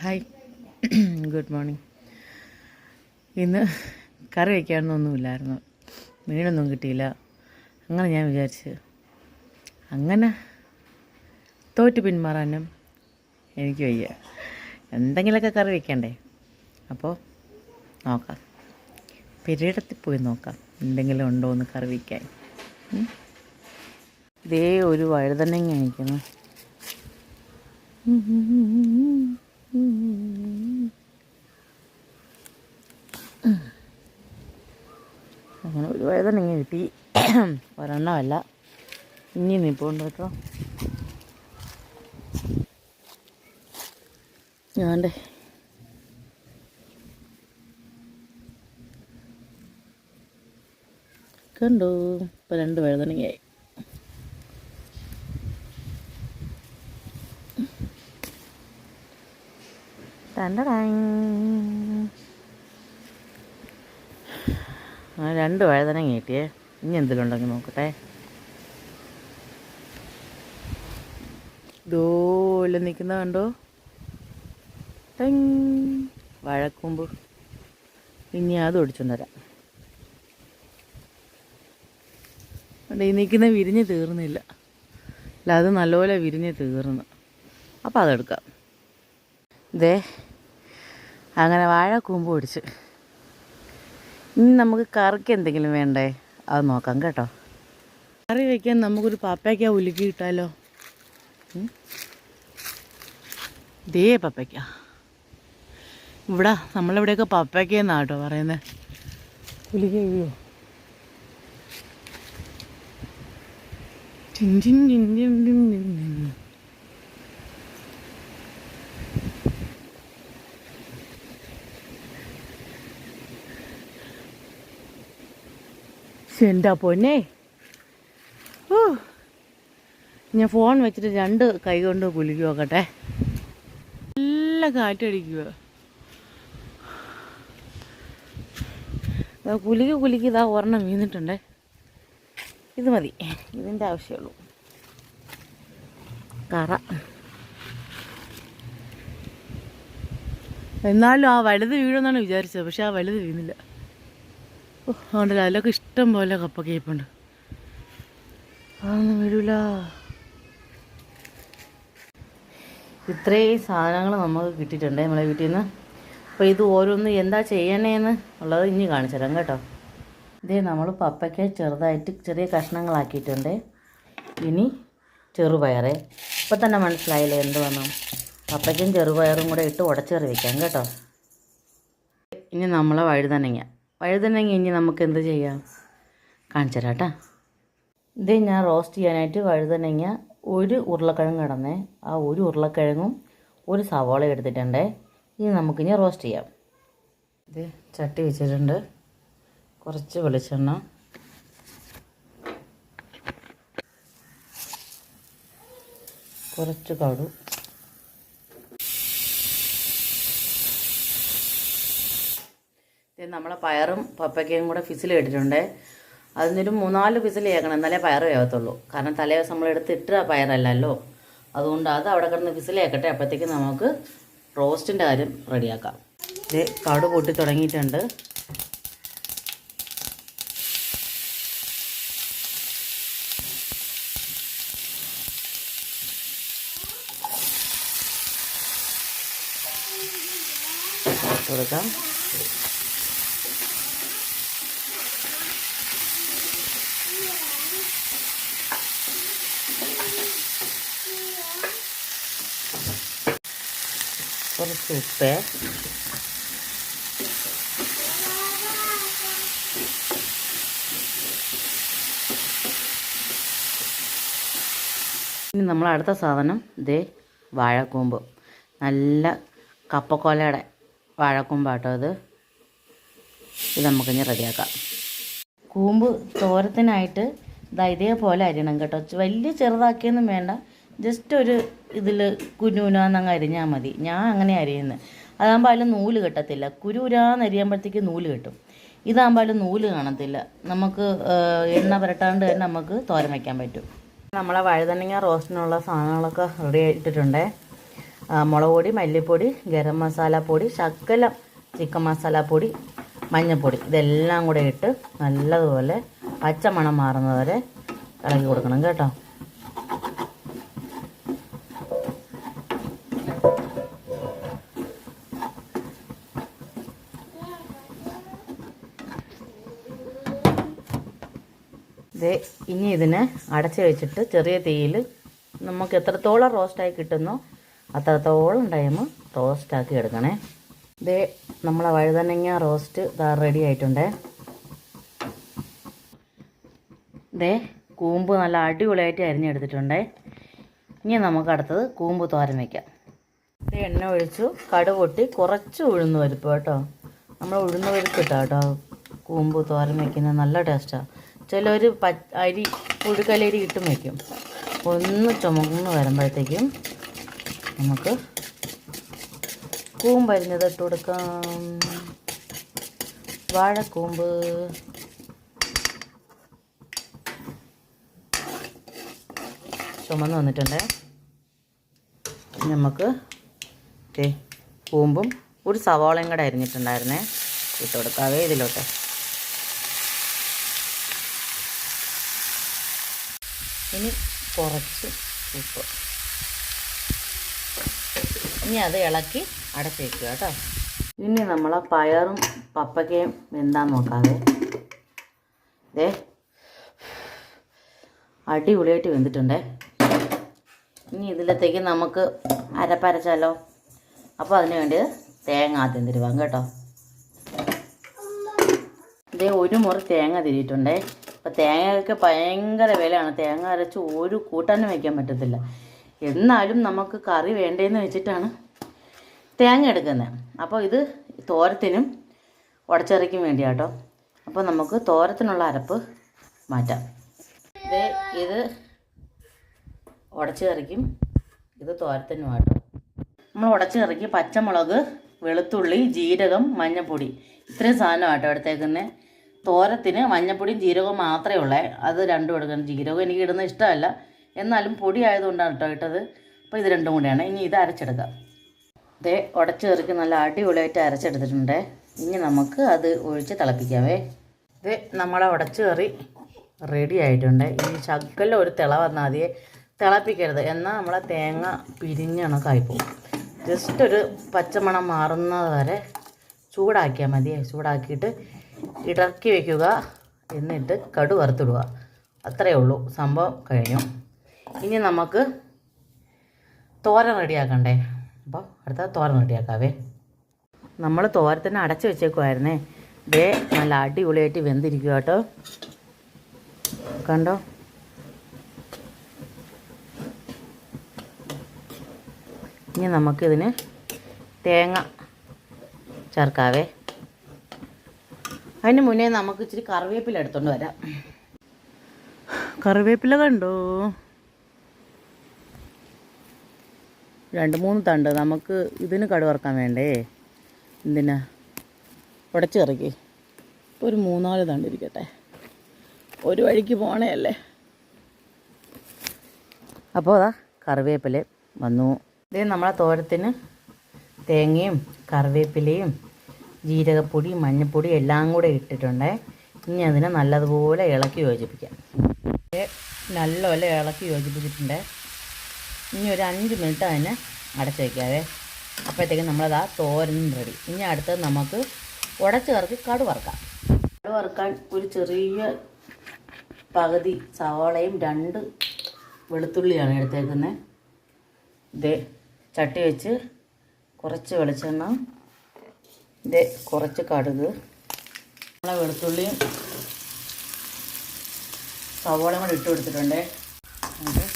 Hi good morning ഇന്ന് കറി വയ്ക്കാനൊന്നുമില്ലായിരുന്നു മീനൊന്നും കിട്ടിയില്ല. അങ്ങനെ ഞാൻ വിചാരിച്ച് അങ്ങനെ തോറ്റ് പിന്മാറാനും എനിക്ക് വയ്യ. എന്തെങ്കിലുമൊക്കെ കറി വയ്ക്കണ്ടേ അപ്പോൾ നോക്കാം. പെരയിടത്തിൽ പോയി നോക്കാം. എന്തെങ്കിലും ഉണ്ടോ എന്ന് കറി വയ്ക്കാൻ ഇതേ ഒരു വഴുതനങ്ങ അയക്കുന്നു അങ്ങനെ ഒരു വഴുതനങ്ങ കിട്ടി. ഒരെണ്ണമല്ല ഇനി നിൽപ്പുണ്ട് കേട്ടോ. ഞാന്റെ കണ്ടു? ഇപ്പം രണ്ട് വഴുതനങ്ങയായി രണ്ട് വഴുതനം കിട്ടിയേ. ഇനി എന്തെങ്കിലും നോക്കട്ടെ. ദൂലെ നിൽക്കുന്ന കണ്ടോ? വഴക്കുമ്പ് ഇനി അത് ഒടിച്ചോണ്ട് വരാം ഈ നിൽക്കുന്ന വിരിഞ്ഞ് തീർന്നില്ല. അല്ല അത് നല്ലപോലെ വിരിഞ്ഞ് തീർന്നു. അപ്പോൾ അതെടുക്കാം. ദേ അങ്ങനെ വാഴക്കൂമ്പ് പിടിച്ച്. ഇനി നമുക്ക് കറിക്ക് എന്തെങ്കിലും വേണ്ടേ? അത് നോക്കാം കേട്ടോ. കറി വയ്ക്കാൻ നമുക്കൊരു പപ്പയ്ക്ക ഉലുക്കി കിട്ടാലോ. ദേ പപ്പയ്ക്ക. ഇവിടെ നമ്മളിവിടെയൊക്കെ പപ്പയ്ക്ക എന്നാണ് കേട്ടോ പറയുന്നത് ഉലുക്കി ചിഞ്ചിൻ ചിഞ്ചിൻ ചിഞ്ചിൻ ടിൻ. എന്റെ പൊന്നെ? ഓ ഞാൻ ഫോൺ വെച്ചിട്ട് രണ്ട് കൈ കൊണ്ട് കുലുക്കി നോക്കട്ടെ. നല്ല കാറ്റടിക്കുക കുലുക്കി കുലുക്കി ഇതാ ഒരെണ്ണം വീണിട്ടുണ്ടേ. ഇത് മതി. ഇതിന്റെ ആവശ്യമുള്ളൂ കറ. എന്നാലും ആ വലുത് വീഴുമെന്നാണ് വിചാരിച്ചത്. പക്ഷെ ആ വലുത് വീണില്ല. അതുകൊണ്ടല്ലോ അതിലൊക്കെ ഇഷ്ടം പോലെ കപ്പ കേപ്പുണ്ട്. അതൊന്നും വരൂല. ഇത്രയും സാധനങ്ങൾ നമുക്ക് കിട്ടിയിട്ടുണ്ട് നമ്മളെ വീട്ടിൽ നിന്ന് അപ്പോൾ ഇത് ഓരോന്ന് എന്താ ചെയ്യണേന്ന് ഉള്ളത് ഇനി കാണിച്ചു തരാം കേട്ടോ. ഇതേ നമ്മൾ പപ്പയ്ക്ക് ചെറുതായിട്ട് ചെറിയ കഷ്ണങ്ങളാക്കിയിട്ടുണ്ട്. ഇനി ചെറുപയറ്. ഇപ്പം തന്നെ മനസ്സിലായില്ലേ എന്ത് വന്നു പപ്പയ്ക്കും ചെറുപയറും കൂടെ ഇട്ട് ഉടച്ചേറി വയ്ക്കാം കേട്ടോ. ഇനി നമ്മളെ വഴുതനങ്ങ വഴുതനങ്ങ ഇനി നമുക്ക് എന്ത് ചെയ്യാം? കാണിച്ചു തരാം ഇത് ഞാൻ റോസ്റ്റ് ചെയ്യാനായിട്ട് വഴുതനങ്ങ ഒരു ഉരുളക്കിഴങ്ങ് കിടന്നേ ആ ഒരു ഉരുളക്കിഴങ്ങും ഒരു സവാള എടുത്തിട്ടുണ്ടേ. ഇനി നമുക്കിനി റോസ്റ്റ് ചെയ്യാം. ഇത് ചട്ടി വെച്ചിട്ടുണ്ട്. കുറച്ച് വെളിച്ചെണ്ണ. കുറച്ച് കടു നമ്മളെ പയറും പപ്പയ്ക്കയും കൂടെ ഫിസിൽ ഇട്ടിട്ടുണ്ട് അതിനൊരു മൂന്നാൽ ഫിസിൽ കേൾക്കണം. എന്നാലേ പയർ വേവത്തുള്ളൂ കാരണം തലേ നമ്മൾ എടുത്തിട്ട് പയറല്ലല്ലോ. അതുകൊണ്ട് അത് അവിടെ കിടന്ന് ഫിസിൽ കേൾക്കട്ടെ. അപ്പോഴത്തേക്ക് നമുക്ക് റോസ്റ്റിന്റെ കാര്യം റെഡിയാക്കാം. ഇത് കടു പൊട്ടി തുടങ്ങിയിട്ടുണ്ട്. കൊടുക്കാം. കുറച്ച് ഉപ്പ് ഇനി നമ്മൾ അടുത്ത സാധനം ഇതേ വാഴക്കൂമ്പ്. നല്ല കപ്പക്കൊലയുടെ വാഴക്കൂമ്പാട്ടോ ഇത്. ഇത് നമുക്കിനി റെഡിയാക്കാം. കൂമ്പ് തോരത്തിനായിട്ട് ഇതാ ഇതേപോലെ അരിയണം കേട്ടോ. വലിയ ചെറുതാക്കിയൊന്നും വേണ്ട. ജസ്റ്റ് ഒരു ഇതിൽ കുനൂനാന്നങ്ങ് അരിഞ്ഞാൽ മതി. ഞാൻ അങ്ങനെ അരിയുന്നത് അതാകുമ്പോൾ അതിൽ നൂൽ കിട്ടത്തില്ല. കുരുരാന്ന് അരിയുമ്പോഴത്തേക്ക് നൂൽ കിട്ടും. ഇതാകുമ്പോൾ അതിൽ നൂൽ കാണത്തില്ല. നമുക്ക് എണ്ണ പുരട്ടാണ്ട് തന്നെ നമുക്ക് തോരൻ വയ്ക്കാൻ പറ്റും. നമ്മളെ വഴുതനങ്ങ റോസ്റ്റിനുള്ള സാധനങ്ങളൊക്കെ റെഡി ആയിട്ടിട്ടുണ്ട്. മുളക് പൊടി മല്ലിപ്പൊടി ഗരം മസാല പൊടി ശക്കല ചിക്കൻ മസാല പൊടി മഞ്ഞൾപ്പൊടി ഇതെല്ലാം കൂടെ ഇട്ട് നല്ലതുപോലെ പച്ചമണം മാറുന്നതുവരെ ഇളക്കി കൊടുക്കണം കേട്ടോ. ഇനി ഇതിനെ അടച്ച് വെച്ചിട്ട് ചെറിയ തീയിൽ നമുക്ക് എത്രത്തോളം റോസ്റ്റായി കിട്ടുന്നോ അത്രത്തോളം ടൈം റോസ്റ്റാക്കി എടുക്കണേ. ദേ നമ്മളെ വഴുതനങ്ങ റോസ്റ്റ് ഇതാ റെഡി ആയിട്ടുണ്ടേ. ഇതേ കൂമ്പ് നല്ല അടിപൊളിയായിട്ട് അരിഞ്ഞെടുത്തിട്ടുണ്ടേ. ഇനി നമുക്ക് അടുത്തത് കൂമ്പ് തോരൻ വയ്ക്കാം ഇത് എണ്ണ ഒഴിച്ചു കടുപൊട്ടി കുറച്ച് ഉഴുന്ന് പരിപ്പ് കേട്ടോ. നമ്മൾ ഉഴുന്ന് പരിപ്പ് ഇട്ടാട്ടോ കൂമ്പ് തോരൻ വയ്ക്കുന്നത് നല്ല ടേസ്റ്റാണ് ചിലർ പ അരി പുഴുക്കലരി ഇട്ടും വയ്ക്കും ഒന്ന് ചുമന്ന് വരുമ്പോഴത്തേക്കും നമുക്ക് കൂമ്പരിഞ്ഞത് ഇട്ട് കൊടുക്കാം. വാഴക്കൂമ്പ്. ചുമന്ന് വന്നിട്ടുണ്ട്. നമുക്ക് കൂമ്പും ഒരു സവാളയും കൂടെ അരിഞ്ഞിട്ടുണ്ടായിരുന്നേ. ഇട്ട് കൊടുക്കാവേ ഇതിലോട്ട്. ഇനി കുറച്ച് ഉപ്പ്. ഇനി അത് ഇളക്കി അടച്ച് വയ്ക്കുക കേട്ടോ. ഇനി നമ്മൾ പയറും പപ്പക്കയും എന്താന്ന് നോക്കാതെ ദേ. അടിപൊളിയായിട്ട് വെന്തിട്ടുണ്ടേ. ഇനി ഇതിലത്തേക്ക് നമുക്ക് അരപ്പരച്ചാലോ. അപ്പോൾ അതിന് വേണ്ടി തേങ്ങ ആദ്യം തിരുവാം കേട്ടോ. ഇതേ ഒരു മുറി തേങ്ങ തിരിയിട്ടുണ്ടേ. അപ്പം തേങ്ങയൊക്കെ ഭയങ്കര വിലയാണ്. തേങ്ങ അരച്ച് ഒരു കൂട്ടാനും വയ്ക്കാൻ പറ്റത്തില്ല. എന്നാലും നമുക്ക് കറി വേണ്ടേന്ന് വെച്ചിട്ടാണ് തേങ്ങ എടുക്കുന്നത് അപ്പോൾ ഇത് തോരത്തിനും ഉടച്ചിറക്കും വേണ്ടിയാട്ടോ. അപ്പോൾ നമുക്ക് തോരത്തിനുള്ള അരപ്പ് മാറ്റാം. ഇത് ഇത് ഉടച്ചിറക്കും ഇത് തോരത്തിനുമാട്ടോ. നമ്മൾ ഉടച്ചിറക്കി പച്ചമുളക് വെളുത്തുള്ളി ജീരകം മഞ്ഞൾപ്പൊടി ഇത്രയും സാധനമാട്ടോ എടുത്തേക്കുന്നത് തോരത്തിന് മഞ്ഞപ്പൊടിയും ജീരകവും മാത്രമേ ഉള്ളേ. അത് രണ്ടും എടുക്കണം. ജീരകം എനിക്ക് ഇടുന്ന ഇഷ്ടമല്ല. എന്നാലും പൊടി ആയതുകൊണ്ടാണ് കേട്ടോ ഇട്ടത്. അപ്പോൾ ഇത് രണ്ടും കൂടെയാണ്. ഇനി ഇത് അരച്ചെടുക്കാം. ഇതേ ഉടച്ചു കറിക്ക് നല്ല അടിപൊളിയായിട്ട് അരച്ചെടുത്തിട്ടുണ്ട്. ഇനി നമുക്ക് അത് ഒഴിച്ച് തിളപ്പിക്കാവേ. ഇത് നമ്മളെ ഉടച്ചു കറി റെഡി ആയിട്ടുണ്ട്. ഇനി ശകലം ഒരു തിള വന്നാൽ മതിയെ. തിളപ്പിക്കരുത്. എന്നാൽ നമ്മളെ തേങ്ങ പിരിഞ്ഞണക്കായി പോകും. ജസ്റ്റ് ഒരു പച്ചമണം മാറുന്നത് വരെ ചൂടാക്കിയാൽ മതിയേ. ചൂടാക്കിയിട്ട് ഇടർക്കി വയ്ക്കുക എന്നിട്ട് കടു വറുത്തിടുക. അത്രയേ ഉള്ളൂ. സംഭവം കഴിഞ്ഞു. ഇനി നമുക്ക് തോരൻ റെഡിയാക്കണ്ടേ? അപ്പോൾ അടുത്ത തോരൻ റെഡിയാക്കാവേ. നമ്മൾ തോരത്തിന് അടച്ചു വെച്ചേക്കുമായിരുന്നേ ദേ നല്ല അടിപൊളിയായിട്ട് വെന്തിരിക്കുക കേട്ടോ. കണ്ടോ? ഇനി നമുക്കിതിന് തേങ്ങ ചേർക്കാവേ. അതിന് മുന്നേ നമുക്ക് ഇച്ചിരി കറിവേപ്പില എടുത്തോണ്ട് വരാം. കറിവേപ്പില കണ്ടോ? രണ്ട് മൂന്ന് തണ്ട്. നമുക്ക് ഇതിന് കടുവറക്കാൻ വേണ്ടേ? എന്തിനാ? ഉടച്ച് കറിക്ക്. ഒരു മൂന്നാൽ തണ്ട് ഇരിക്കട്ടെ. ഒരു വഴിക്ക് പോണേ അല്ലേ? അപ്പോൾ അതാ കറിവേപ്പില വന്നു. ഇതേ നമ്മളെ തോരത്തിന് തേങ്ങയും കറിവേപ്പിലയും ജീരകപ്പൊടി മഞ്ഞൾപ്പൊടി എല്ലാം കൂടെ ഇട്ടിട്ടുണ്ട്. ഇനി അതിനെ നല്ലതുപോലെ ഇളക്കി യോജിപ്പിക്കാം. നല്ലപോലെ ഇളക്കി യോജിപ്പിച്ചിട്ടുണ്ട്. ഇനി ഒരു അഞ്ച് മിനിറ്റ് അതിനെ അടച്ചു വയ്ക്കാവേ അപ്പോഴത്തേക്കും നമ്മളത് ആ തോരൻ റെഡി ഇനി അടുത്തത് നമുക്ക് ഉടച്ചു കറക്കി കടു വറുക്കാം. കടു വറുക്കാൻ ഒരു ചെറിയ പകുതി സവാളയും രണ്ട് വെളുത്തുള്ളിയാണ് എടുത്തേക്കുന്നത് ഇത് ചട്ടി വെച്ച് കുറച്ച് വെളിച്ചെണ്ണ ഇത് കുറച്ച് കടുക്. നമ്മളെ വെളുത്തുള്ളിയും സവോളയും കൂടെ ഇട്ട് കൊടുത്തിട്ടുണ്ട്. ചെറിയ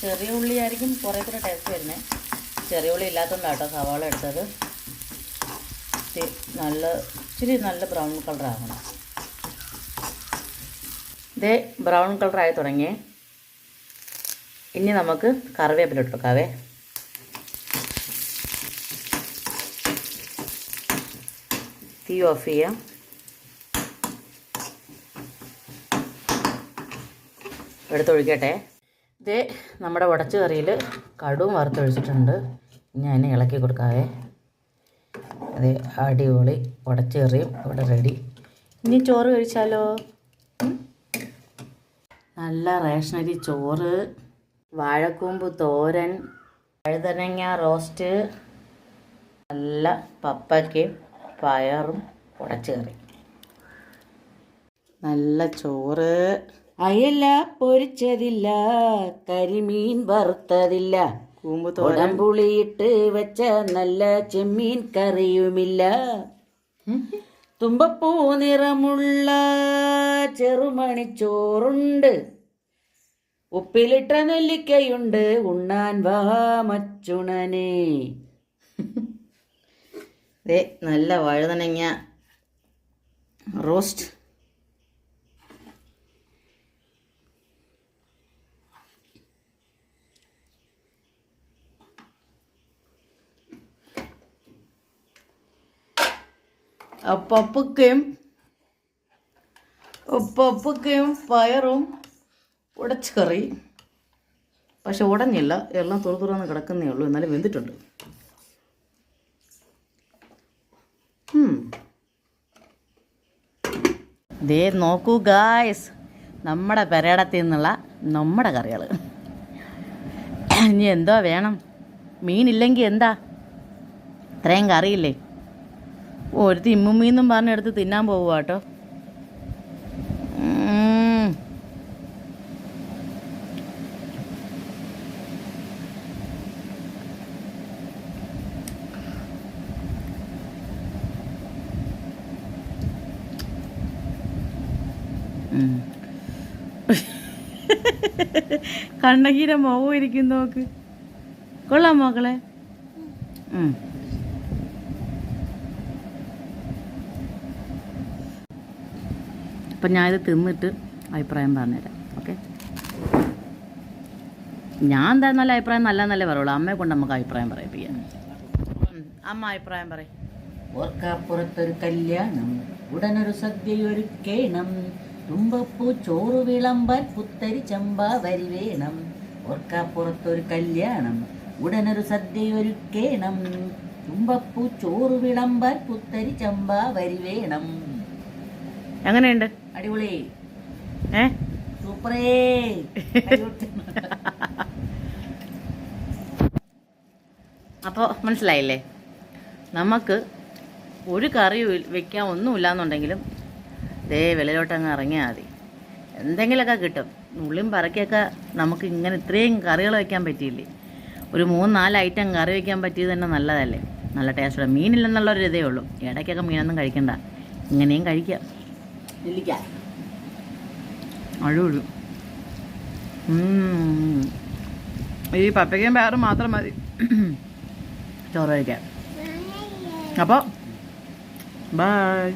ചെറിയ ഉള്ളിയായിരിക്കും കുറേ കൂടെ ടേസ്റ്റ് വരുന്നത് ചെറിയ ഉള്ളി ഇല്ലാത്തതുകൊണ്ടാണ് കേട്ടോ സവാള എടുത്തത്. നല്ല ഇച്ചിരി നല്ല ബ്രൗൺ കളർ ആകണം ഇതേ ബ്രൗൺ കളറായി തുടങ്ങി ഇനി നമുക്ക് കറിവേപ്പില ഇട്ട് വെക്കാവേ. തീ ഓഫ് ചെയ്യാം എടുത്തൊഴിക്കട്ടെ. ഇത് നമ്മുടെ ഉടച്ച കറിയിൽ കടുവും വറുത്തൊഴിച്ചിട്ടുണ്ട്. ഞാൻ ഇളക്കി കൊടുക്കാവേ. അതെ അടിപൊളി ഉടച്ചേറിയും ഇവിടെ റെഡി ഇനി ചോറ് കഴിച്ചാലോ? നല്ല റേഷനരി ചോറ് വാഴക്കൂമ്പ് തോരൻ വഴുതനങ്ങ റോസ്റ്റ് നല്ല പപ്പയ്ക്കയും പയറും ഉടച്ചേറി നല്ല ചോറ്. അയല പൊരിച്ചതില്ല കരിമീൻ വറുത്തതില്ല. കൂമ്പ് തോരമ്പുളിയിട്ട് വെച്ച നല്ല ചെമ്മീൻ കറിയുമില്ല. തുമ്പപ്പൂ നിറമുള്ള ചെറുമണിച്ചോറുണ്ട് ഉപ്പിലിട്ട നെല്ലിക്കയുണ്ട് ഉണ്ണാൻ വാ മച്ചുണനെ. ദേ നല്ല വഴുതനങ്ങ റോസ്റ്റ്. പപ്പക്കയും പപ്പക്കയും പയറും ഉടച്ചറി പക്ഷെ ഉടഞ്ഞില്ല. എല്ലാം തുറ തുറന്ന് കിടക്കുന്നേ ഉള്ളൂ. എന്നാലും വെന്തിട്ടുണ്ട്. ദേ നോക്കൂ ഗായ്സ് നമ്മുടെ പെരേടത്തിൽ നിന്നുള്ള നമ്മുടെ കറികൾ ഇനി എന്തോ വേണം. മീനില്ലെങ്കിൽ എന്താ? ഇത്രയും കറിയില്ലേ? ഒരു തിമ്മുമ്മീന്നും പറഞ്ഞെടുത്ത് തിന്നാൻ പോവുക കേട്ടോ. കണ്ണകീര മുഖം ഇരിക്കും നോക്ക്. കൊള്ളാം മക്കളെ. അപ്പം ഞാനിത് തിന്നിട്ട് അഭിപ്രായം പറഞ്ഞുതരാം. ഓക്കെ? ഞാൻ എന്താ നല്ല അഭിപ്രായം? നല്ല നല്ല പറയുള്ളൂ. അമ്മയെ കൊണ്ട് നമുക്ക് അഭിപ്രായം പറയിപ്പിക്കാം. അമ്മ അഭിപ്രായം പറയും. ഓർക്കാപ്പുറത്തൊരു കല്യാണം ഉടനൊരു സദ്യയൊരുക്കേണം. തുമ്പപ്പൂ ചോറ് വിളമ്പാൻ പുത്തരി ചമ്പ വരി വേണം. ഓർക്കാപ്പുറത്തൊരു കല്യാണം ഉടനൊരു സദ്യയൊരുക്കേണം. തുമ്പപ്പൂ ചോറ് വിളമ്പാൻ പുത്തരി ചമ്പ വരി വേണം. എങ്ങനെയുണ്ട്? അടിപൊളി. ഏ? സൂപ്പറേ. അപ്പോൾ മനസ്സിലായില്ലേ? നമുക്ക് ഒരു കറി വെക്കാൻ ഒന്നുമില്ലാന്നുണ്ടെങ്കിലും ദേ വെളിയിലോട്ടങ്ങ് ഇറങ്ങിയാൽ മതി. എന്തെങ്കിലുമൊക്കെ കിട്ടും. ഉള്ളിയും പറക്കിയൊക്കെ നമുക്ക് ഇങ്ങനെ ഇത്രയും കറികൾ വയ്ക്കാൻ പറ്റിയില്ലേ? ഒരു മൂന്ന് നാല് ഐറ്റം കറി വയ്ക്കാൻ പറ്റിയത് തന്നെ നല്ലതല്ലേ? നല്ല ടേസ്റ്റുള്ള മീനില്ലെന്നുള്ളൊരു ഇതേ ഉള്ളൂ. ഇടയ്ക്കൊക്കെ മീനൊന്നും കഴിക്കണ്ട. ഇങ്ങനെയും കഴിക്കാം. അഴുഴു ഈ പപ്പയ്ക്കും പയറും മാത്രം മതി. ചോറ് കഴിക്കാൻ അപ്പോൾ ബൈ